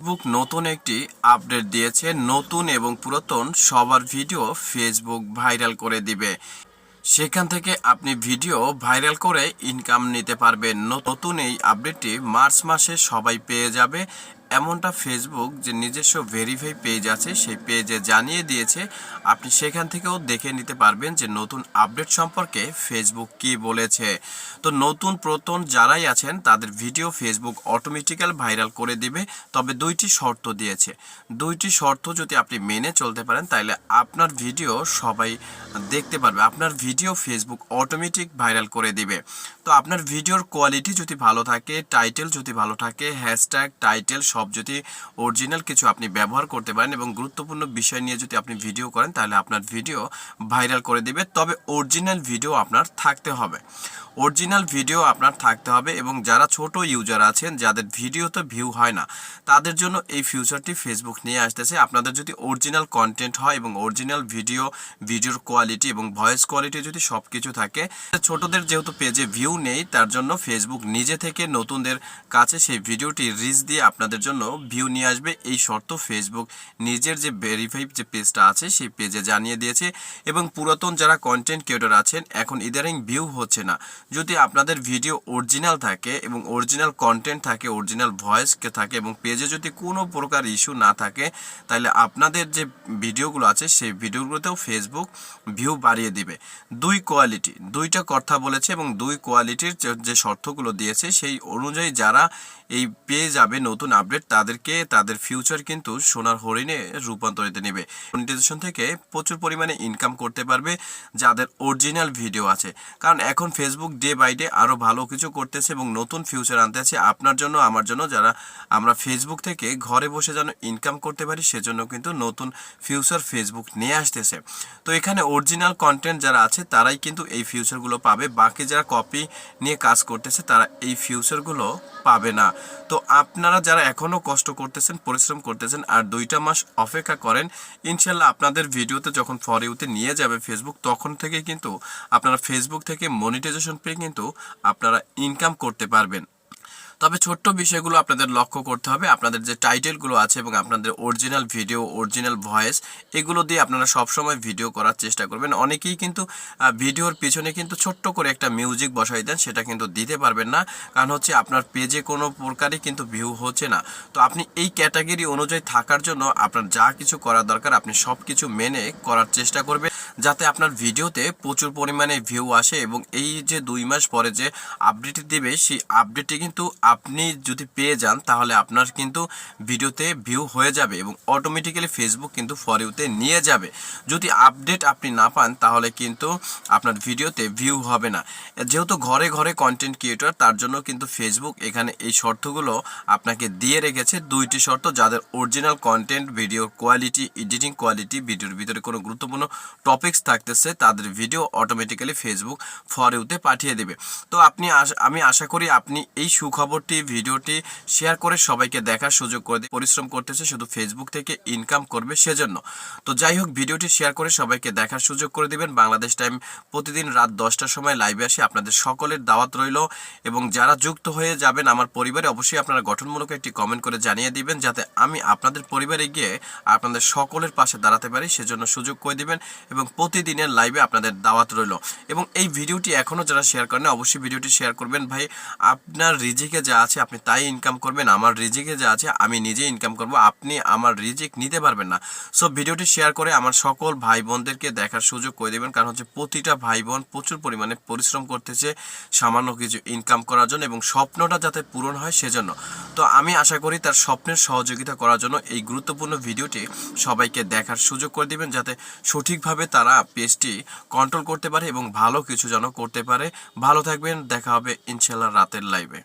Facebook নতুন একটি update দিয়েছে। নতুন এবং পুরাতন সবার ভিডিও ফেসবুক ভাইরাল করে দিবে। সেখান থেকে আপনি ভিডিও ভাইরাল করে ইনকাম নিতে পারবেন। নতুন এই আপডেটটি মার্চ মাসে সবাই পেয়ে যাবে এমনটা ফেসবুক যে নিজস্ব ভেরিফাই পেজ আছে, সেই পেজে জানিয়ে দিয়েছে, আপনি সেখান থেকেও দেখে নিতে পারবেন যে নতুন আপডেট সম্পর্কে ফেসবুক কি বলেছে। তো নতুন প্রতন যারাই আছেন, তাদের ভিডিও ফেসবুক অটোমেটিক্যাল ভাইরাল করে দিবে, তবে দুইটি শর্ত দিয়েছে। দুইটি শর্ত যদি আপনি মেনে চলতে পারেন তাহলে আপনার ভিডিও সবাই দেখতে পারবে। আপনার ভিডিও ফেসবুক অটোমেটিক ভাইরাল করে দিবে। তো আপনার ভিডিওর কোয়ালিটি যদি ভালো থাকে টাইটেল যদি ভালো থাকে হ্যাশট্যাগ টাইটেল সব যদি অরিজিনাল কিছু আপনি ব্যবহার করতে পারেন এবং গুরুত্বপূর্ণ বিষয় নিয়ে যদি আপনি ভিডিও করেন, তাহলে আপনার ভিডিও ভাইরাল করে দিবে। তবে অরিজিনাল ভিডিও আপনার থাকতে হবে। অরিজিনাল ভিডিও আপনার থাকতে হবে এবং যারা ছোট ইউজার আছেন, যাদের ভিডিওতে ভিউ হয় না, তাদের জন্য এই ফিউচারটি ফেসবুক নিয়ে আসতেছে। আপনাদের যদি অরিজিনাল কন্টেন্ট হয় এবং অরিজিনাল ভিডিও ভিডিওর কোয়ালিটি এবং ভয়েস কোয়ালিটি যদি সব কিছু থাকে, ছোটদের যেহেতু পেজে ভিউ নেই, তার জন্য ফেসবুক নিজে থেকে নতুনদের কাছে সেই ভিডিওটি রিচ দিয়ে আপনাদের জন্য ভিউ নিয়ে আসবে এই শর্ত ফেসবুক নিজের যে ভেরিফাই যে পেজটা আছে, সেই পেজে জানিয়ে দিয়েছে এবং পুরাতন যারা কন্টেন্ট ক্রিয়েটর আছেন, এখন ইদারিং ভিউ হচ্ছে না। যদি আপনাদের ভিডিও অরিজিনাল থাকে এবং অরিজিনাল কন্টেন্ট থাকে অরিজিনাল ভয়েস থাকে এবং পেজে যদি কোনো প্রকার ইস্যু না থাকে, তাহলে আপনাদের যে ভিডিওগুলো আছে, সেই ভিডিওগুলোতেও ফেসবুক ভিউ বাড়িয়ে দিবে। দুই কোয়ালিটি দুইটা কথা বলেছে এবং দুই কোয়ালিটির যে শর্তগুলো দিয়েছে, সেই অনুযায়ী যারা এই পেয়ে যাবে, নতুন আপডেট তাদেরকে, তাদের ফিউচার কিন্তু সোনার হরিণে রূপান্তরিত নেবে। মনিটাইজেশন থেকে প্রচুর পরিমাণে ইনকাম করতে পারবে যাদের অরিজিনাল ভিডিও আছে। কারণ এখন ফেসবুক ডে বাই ডে আরও ভালো কিছু করতেছে এবং নতুন ফিউচার আনতে আছে। আপনার জন্য, আমার জন্য যারা আমরা ফেসবুক থেকে ঘরে বসে যেন ইনকাম করতে পারি, সেজন্য কিন্তু নতুন ফিউচার ফেসবুক নিয়ে আসতেছে। তো এখানে অরিজিনাল কন্টেন্ট যারা আছে, তারাই কিন্তু এই ফিউচারগুলো পাবে। বাকি যারা কপি নিয়ে কাজ করতেছে, তারা এই ফিউচারগুলো পাবে না। তো আপনারা যারা এখনও কষ্ট করতেছেন, পরিশ্রম করতেছেন আর দুইটা মাস অপেক্ষা করেন, ইনশাল্লাহ আপনাদের ভিডিওতে যখন ফর ইউতে নিয়ে যাবে ফেসবুক তখন থেকে কিন্তু আপনারা ফেসবুক থেকে মনিটাইজেশন পেয়ে কিন্তু আপনারা ইনকাম করতে পারবেন। তবে ছোট্ট বিষয়গুলো আপনাদের লক্ষ্য করতে হবে। আপনাদের যে টাইটেলগুলো আছে এবং আপনাদের অরিজিনাল ভিডিও, অরিজিনাল ভয়েস, এগুলো দিয়ে আপনারা সবসময় ভিডিও করার চেষ্টা করবেন। অনেকেই কিন্তু ভিডিওর পিছনে কিন্তু ছোট্ট করে একটা মিউজিক বসাই দেন, সেটা কিন্তু দিতে পারবেন না। কারণ হচ্ছে আপনার পেজে কোনো প্রকারই কিন্তু ভিউ হচ্ছে না। তো আপনি এই ক্যাটাগরি অনুযায়ী থাকার জন্য আপনার যা কিছু করা দরকার, আপনি সব কিছু মেনে করার চেষ্টা করবেন। যাতে আপনার ভিডিওতে প্রচুর পরিমাণে ভিউ আসে এবং এই যে দুই মাস পরে যে আপডেট দেবে, সেই আপডেটটি কিন্তু আপনি যদি পেয়ে যান, তাহলে আপনার কিন্তু ভিডিওতে ভিউ হয়ে যাবে এবং অটোমেটিক্যালি ফেসবুক কিন্তু ফর ইউতে নিয়ে যাবে। যদি আপডেট আপনি না পান, তাহলে কিন্তু আপনার ভিডিওতে ভিউ হবে না। যেহেতু ঘরে ঘরে কন্টেন্ট ক্রিয়েটর তার জন্য কিন্তু ফেসবুক এখানে এই শর্তগুলো আপনাকে দিয়ে রেখেছে। দুইটি শর্ত, যাদের অরিজিনাল কন্টেন্ট ভিডিওর কোয়ালিটি এডিটিং কোয়ালিটি ভিডিওর ভিতরে কোনো গুরুত্বপূর্ণ টপিক্স থাকতেছে, তাদের ভিডিও অটোমেটিক্যালি ফেসবুক ফর ইউতে পাঠিয়ে দেবে। তো আপনি আমি আশা করি আপনি এই সুখবরটি ভিডিওটি শেয়ার করে সবাইকে দেখার সুযোগ করে পরিশ্রম করতেছে, শুধু ফেসবুক থেকে ইনকাম করবে সেজন্য। তো যাই হোক, ভিডিওটি শেয়ার করে সবাইকে দেখার সুযোগ করে দিবেন। বাংলাদেশ টাইম প্রতিদিন রাত দশটার সময় লাইভে আসে আপনাদের সকলের দাওয়াত রইল। এবং যারা যুক্ত হয়ে যাবেন আমার পরিবারে, অবশ্যই আপনারা গঠনমূলক একটি কমেন্ট করে জানিয়ে দিবেন, যাতে আমি আপনাদের পরিবারে গিয়ে আপনাদের সকলের পাশে দাঁড়াতে পারি, সেজন্য সুযোগ করে দিবেন এবং প্রতিদিনের লাইভে আপনাদের দাওয়াত রইল। এবং এই ভিডিওটি এখনও যারা শেয়ার করেন অবশ্যই ভিডিওটি শেয়ার করবেন। ভাই, আপনার রিজিকে যা আছে আপনি তাই ইনকাম করবেন, আমার রিজিকে যা আছে আমি নিজে ইনকাম করব, আপনি আমার রিজিক নিতে পারবেন না। সো ভিডিওটি শেয়ার করে আমার সকল ভাই বোনদেরকে দেখার সুযোগ করে দেবেন, কারণ হচ্ছে প্রতিটা ভাই বোন প্রচুর পরিমাণে পরিশ্রম করতেছে সামান্য কিছু ইনকাম করার জন্য এবং স্বপ্নটা যাতে পূরণ হয় সেজন্য। তো আমি আশা করি তার স্বপ্নের সহযোগিতা করার জন্য এই গুরুত্বপূর্ণ ভিডিওটি সবাইকে দেখার সুযোগ করে দিবেন, যাতে সঠিকভাবে তারা পেজটি কন্ট্রোল করতে পারে এবং ভালো কিছু যেন করতে পারে। ভালো থাকবেন, দেখা হবে ইনশাল্লাহ রাতের লাইভে